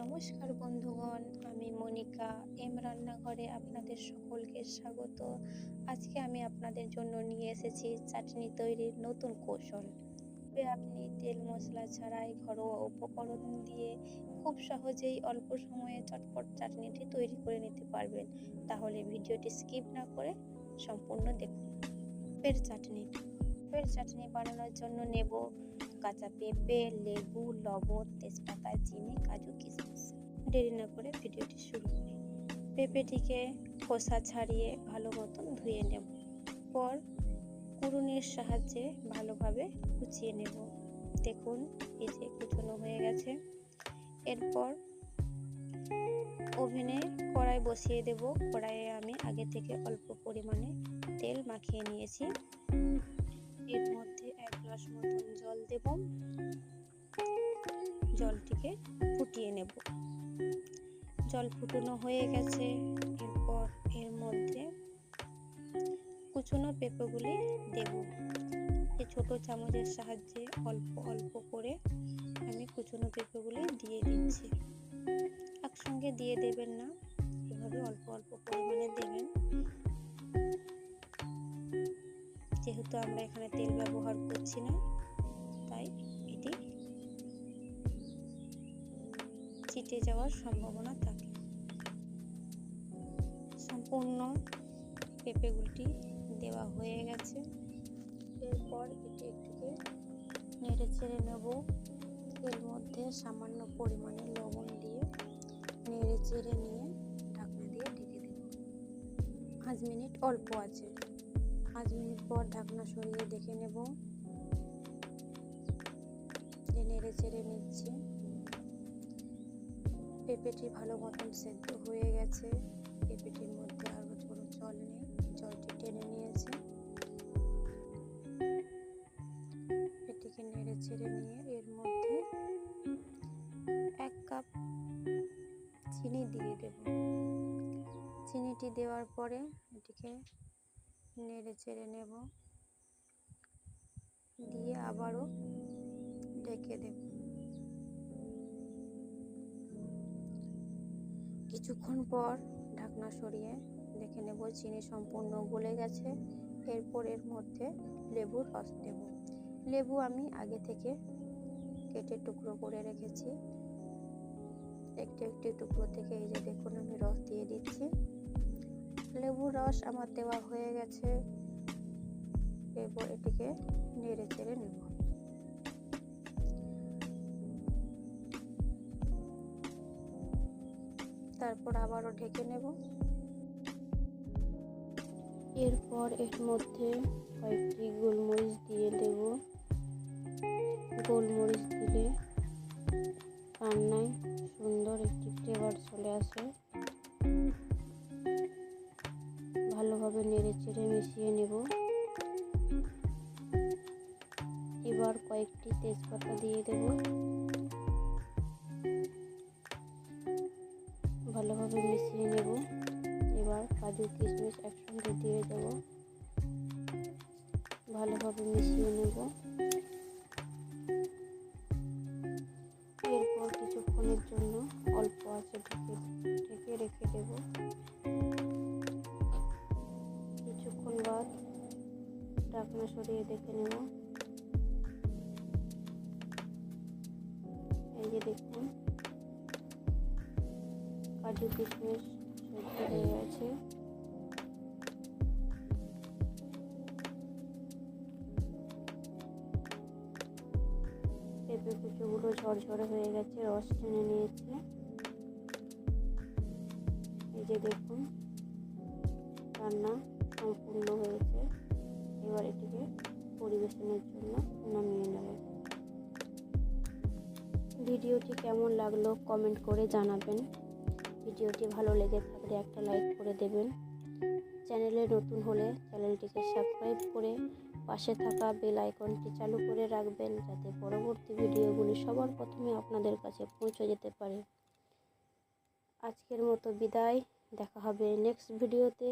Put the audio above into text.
নমস্কার বন্ধুগণ, আমি মনিকা, এম রান্নাঘরে আপনাদের সকলকে স্বাগত। আজকে আমি আপনাদের জন্য নিয়ে এসেছি চাটনি তৈরির নতুন কৌশল। তবে আপনি তেল মশলা ছাড়াই ঘরোয়া উপকরণ দিয়ে খুব সহজেই অল্প সময়ে চটপট চাটনিটি তৈরি করে নিতে পারবেন। তাহলে ভিডিওটি স্কিপ না করে সম্পূর্ণ দেখুন। পেঁপের চাটনি পেঁপের চাটনি বানানোর জন্য নেব কাঁচা পেঁপে, লেবু, লবণ, তেজপাতা, চিনি, কাজু, কিশমিশ। দেরি না করে ভিডিওটি শুরু করি। পেঁপেটিকে খোসা ছাড়িয়ে ভালো মতন ধুয়ে নেব। পর কুড়ুনির সাহায্যে ভালোভাবে কুচিয়ে নেব। দেখুন, এই যে কুচনো হয়ে গেছে। এরপর ওভেনে কড়াই বসিয়ে দেব। কড়াইয়ে আমি আগে থেকে অল্প পরিমাণে তেল মাখিয়ে নিয়েছি। এর মধ্যে এক গ্লাস মতন জল দেব। জলটিকে ফুটিয়ে নেব। জল ফুটানো হয়ে গেছে। এরপর এর মধ্যে কুচনো পেঁপেগুলি দেব। এই ছোট চামচের সাহায্যে অল্প অল্প করে আমি কুচনো পেঁপেগুলি দিয়ে দিচ্ছি। একসঙ্গে দিয়ে দেবেন না। এভাবে অল্প অল্প পরিমাণে দেবেন। যেহেতু আমরা এখানে তেল ব্যবহার করছি না, তাই এটি চিটে যাওয়ার সম্ভাবনা থাকে। সম্পূর্ণ পেঁপেগুলটি দেওয়া হয়ে গেছে। এরপর এটি একটিকে নেড়ে চেড়ে নেব। এর মধ্যে সামান্য পরিমাণে লবণ দিয়ে নেড়ে চেড়ে নিয়ে ঢাকনা দিয়ে ঢেকে দেব। পাঁচ মিনিট অল্প আছে। পাঁচ মিনিট পর ঢাকনা সরিয়ে দেখে নেব। নেড়ে চেড়ে নিচ্ছি। পেঁপেটি ভালো মতন সেদ্ধ হয়ে গেছে। পেঁপেটির মধ্যে আর কোনো জল নেই। জলটি টেনে নিয়েছে। এটিকে নেড়ে চেড়ে নিয়ে এর মধ্যে এক কাপ চিনি দিয়ে দেব। চিনিটি দেওয়ার পরে এটিকে নেড়ে চেড়ে নেব। দিয়ে আবারও ঢেকে দেব। কিছুক্ষণ পর ঢাকনা সরিয়ে দেখে নেব চিনি সম্পূর্ণ গলে গেছে। এরপর এর মধ্যে লেবুর রস দেব। লেবু আমি আগে থেকে কেটে টুকরো করে রেখেছি। একটি একটু টুকরো থেকে এই যে দেখুন আমি রস দিয়ে দিচ্ছি। লেবুর রস আমার দেওয়া হয়ে গেছে। এরপর এটিকে নেড়ে চেড়ে নেব। তারপর আবারও ঢেকে নেব। এরপর এর মধ্যে কয়েকটি গোলমরিচ দিয়ে দেব। গোলমরিচ দিলে রান্নায় সুন্দর একটি ফ্লেভার চলে আসে। ভালোভাবে নেড়ে চেড়ে মিশিয়ে নেব। এবার কয়েকটি তেজপাতা দিয়ে দেব। ভালোভাবে মিশিয়ে নেব। এবার কাজু কিশমিশ একসঙ্গে দিয়ে দেব। ভালোভাবে মিশিয়ে নেব। এরপর কিছুক্ষণের জন্য অল্প আছে ঢেকে ঢেকে রেখে দেব। বাদ ঢাকনা সরিয়ে দেখে নেব। এই যে দেখুন, কাজু কিশমিশ সেদ্ধ হয়ে গেছে। পেঁপে কুচোগুলো ঝরঝরে হয়ে গেছে, রস টেনে নিয়েছে। এই যে দেখুন, রান্না। সম্পূর্ণ হয়েছে। এবার এটিকে পরিবেশনের জন্য নামিয়ে নেব। ভিডিওটি কেমন লাগল কমেন্ট করে জানাবেন। ভিডিওটি ভালো লেগে থাকলে একটা লাইক করে দেবেন। চ্যানেলে নতুন হলে চ্যানেলটিকে সাবস্ক্রাইব করে পাশে থাকা বেল আইকনটি চালু করে রাখবেন যাতে পরবর্তী ভিডিওগুলি সবার প্রথমে আপনাদের কাছে পৌঁছে যেতে পারে। আজকের মতো বিদায়। দেখা হবে নেক্সট ভিডিওতে।